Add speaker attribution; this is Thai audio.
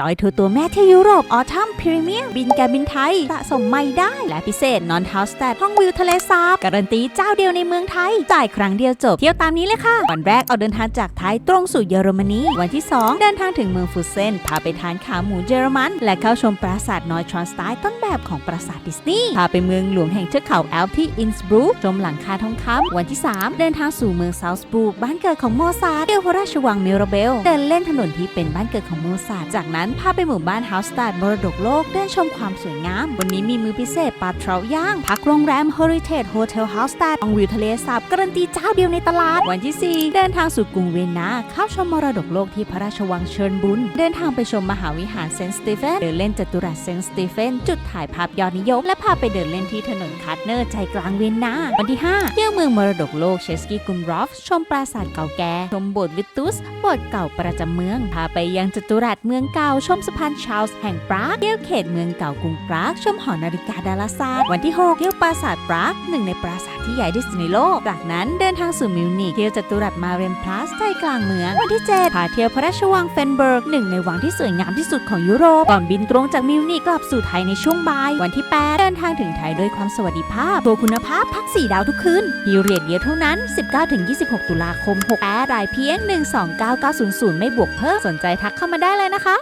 Speaker 1: จอยทัวตัวแม่ที่ยุโรปออทัมพรีเมียมบินการบินไทยสะสมไม่ได้ และพิเศษนอนเฮาส์แตดห้องวิวทะเลสาบการันตีเจ้าเดียวในเมืองไทย จ่ายครั้งเดียวจบ เที่ยวตามนี้เลยค่ะ วันแรกเอาเดินทางจากไทยตรงสู่เยอรมนี วันที่ 2 เดินทางถึงเมืองฟูเซนพาไปทานขาหมูเยอรมัน และเข้าชมปราสาทนอยทรอนสไตล์ต้นแบบของปราสาทดิสนีย์พาไปเมืองหลวงแห่งเทือกเขาแอลป์ที่อินสบรูกชมหลังคาทองคำวันที่ 3 เดินทางสู่เมืองซาวส์บรูกบ้านเกิดของโมซาร์ทเที่ยวพระราชวังมิราเบลเดินเล่นถนนที่เป็นบ้านเกิดของโมซาร์ทจากนั้นพาไปหมู่บ้านเฮาส์ตัดมรดกโลกเดินชมความสวยงาม วันนี้มีมือพิเศษปลาเทราย่าง พักโรงแรม Heritage Hotel House ตัดมองวิวทะเลสาบการันตีเจ้าเดียวในตลาด วันที่ 4 เดินทางสู่กรุงเวียนนาเข้าชมมรดกโลกที่พระราชวังเชิญบุญ เดินทางไปชมมหาวิหารเซนต์สตีเฟนเดินเล่นจัตุรัสเซนต์สตีเฟนจุดถ่ายภาพยอดนิยม และพาไปเดินเล่นที่ถนนคาร์เนอร์ใจกลางเวียนนาวันที่5เที่ยวเมืองมรดกโลกเชสกี้กุมรอฟชมปราสาทเก่าแก่ชมโบสถ์วิตุสโบสถ์เก่าประจำเมืองพาไปยังจัตุรัสเมืองเก่าชมสะพานชาลส์แห่งปรากเที่ยวเขตเมืองเก่ากรุงปรากชมหอนาฬิกาดาราศาสตร์วันที่ 6 เที่ยวปราสาทปรากหนึ่งในปราสาทที่ใหญ่ที่สุดในโลก จากนั้นเดินทางสู่มิวนิกเที่ยวจัตุรัสมาเรนพลัสใจกลางเมือง วันที่ 7 พาเที่ยวพระราชวังเฟนเบิร์กหนึ่งในวังที่สวยงามที่สุดของยุโรป ก่อนบินตรงจากมิวนิกกลับสู่ไทยในช่วงบ่าย วันที่ 8 เดินทางถึงไทยด้วยความสวัสดิภาพตัวคุณภาพพัก 4 ดาวทุกคืนพีเรียดเดียวเท่านั้น 19-26 ตุลาคม 6 8รายเพียง 129900 ไม่บวกเพิ่ม สนใจทักเข้ามาได้เลยนะคะ